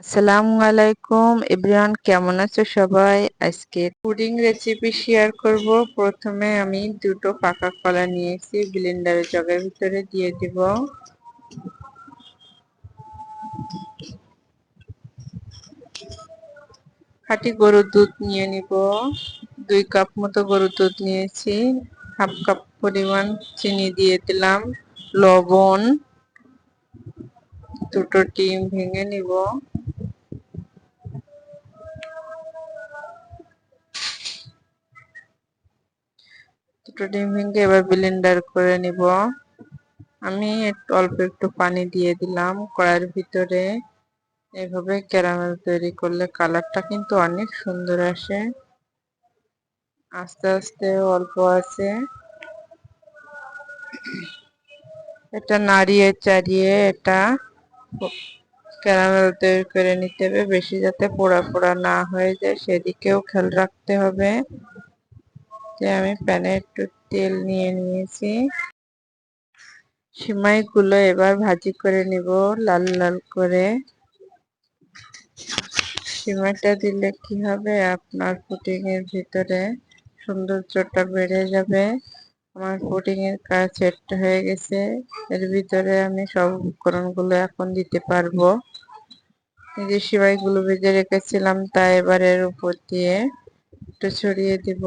আসসালামু আলাইকুম। এভরিওয়ান কেমন আছো সবাই? আজকে পুডিং রেসিপি শেয়ার করব। প্রথমে আমি দুটো পাকা কলা নিয়েছি ব্লেন্ডারের জগের ভিতরে দিয়ে দিব। খাঁটি গরুর দুধ নিয়ে নিব। দুই কাপ মতো গরুর দুধ নিয়েছি। হাফ কাপ পরিমাণ চিনি দিয়ে দিলাম। লবণ। দুটো ডিম ভেঙে নিব। দুটো ডিম ভেঙে এবার ব্লেন্ডার করে নিব। আমি একটু, অল্প একটু পানি দিয়ে দিলাম কড়াইয়ের ভিতরে। এভাবে ক্যারামেল তৈরি করলে কালারটা কিন্তু অনেক সুন্দর আসে। আস্তে আস্তে অল্প আছে। এটা নাড়িয়ে চাড়িয়ে এটা ক্যারামেল তৈরি করে নিতে হবে, বেশি যাতে পোড়া পোড়া না হয়ে যায়, সেদিকেও খেয়াল রাখতে হবে। আমি প্যানে একটু তেল নিয়ে নিয়েছি। সিমাইগুলো এবার ভাজি করে নিব লাল লাল করে। সিমাইটা দিলে কি হবে? আপনার পুটিং এর ভিতরে সৌন্দর্যটা বেড়ে যাবে। আমার পুডিং এর কাজ সেট হয়ে গেছে। এর ভিতরে আমি সব উপকরণগুলো এখন দিতে পারব। এই যে সিমাইগুলো ভেজে রেখেছিলাম, তা এবার এর উপর দিয়ে একটু ছড়িয়ে দিব।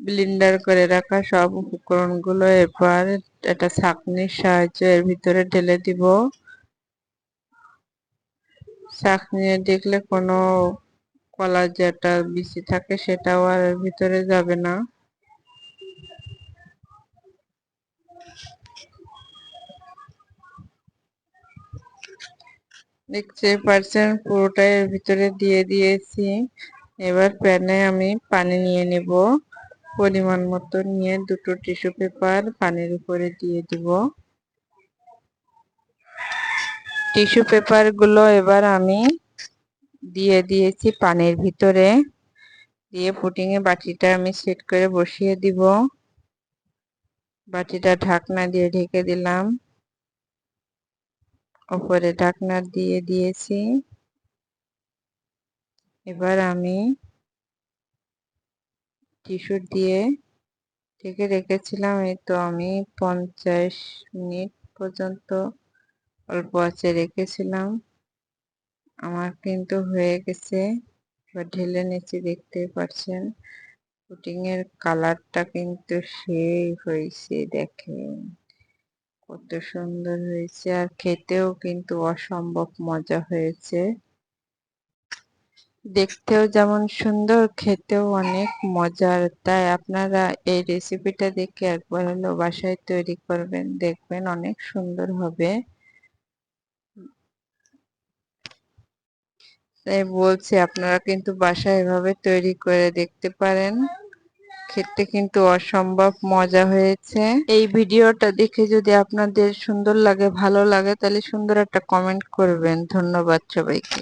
ব্লিন্ডার করে রাখা সব উপকরণগুলো এবার একটা ছাঁকনির সাহায্যে এর ভিতরে ঢেলে দিব। ছাঁকনি দেখলে কোনো কলা যেটা বিচি থাকে সেটাও আর এর ভিতরে যাবে না। দেখতে পারছেন পুরোটাই এর ভিতরে দিয়ে দিয়েছি। এবার প্যানে আমি পানি নিয়ে নেব। পরিমাণ মতো নিয়ে দুটো টিস্যু পেপার পানির উপরে দিয়ে দিব। টিস্যু পেপারগুলো এবার আমি দিয়ে দিয়েছি পানির ভিতরে। দিয়ে পুটিং এ বাটিটা আমি সেট করে বসিয়ে দিব। বাটিটা ঢাকনা দিয়ে ঢেকে দিলাম। উপরে ঢাকনা দিয়ে দিয়েছি। এবার আমি টিস্যু দিয়ে ঢেকে রেখেছিলাম, এই তো আমি পঞ্চাশ মিনিট পর্যন্ত অল্প আছে রেখেছিলাম। আমার কিন্তু হয়ে গেছে। এবার ঢেলে নিচে দেখতে পাচ্ছেন। পুটিং এর কালারটা কিন্তু সেই হয়েছে, দেখেন। কত সুন্দর হয়েছে। আর খেতেও কিন্তু অসম্ভব মজা হয়েছে। দেখতেও যেমন সুন্দর, খেতেও অনেক মজার। তাই আপনারা এই রেসিপিটা দেখে একবার হলো বাসায় তৈরি করবেন, দেখবেন অনেক সুন্দর হবে। তাই বলছি, আপনারা কিন্তু বাসায় এভাবে তৈরি করে দেখতে পারেন। খেতে কিন্তু অসম্ভব মজা হয়েছে। এই ভিডিওটা দেখে যদি আপনাদের সুন্দর লাগে, ভালো লাগে, তাহলে সুন্দর একটা কমেন্ট করবেন। ধন্যবাদ সবাইকে।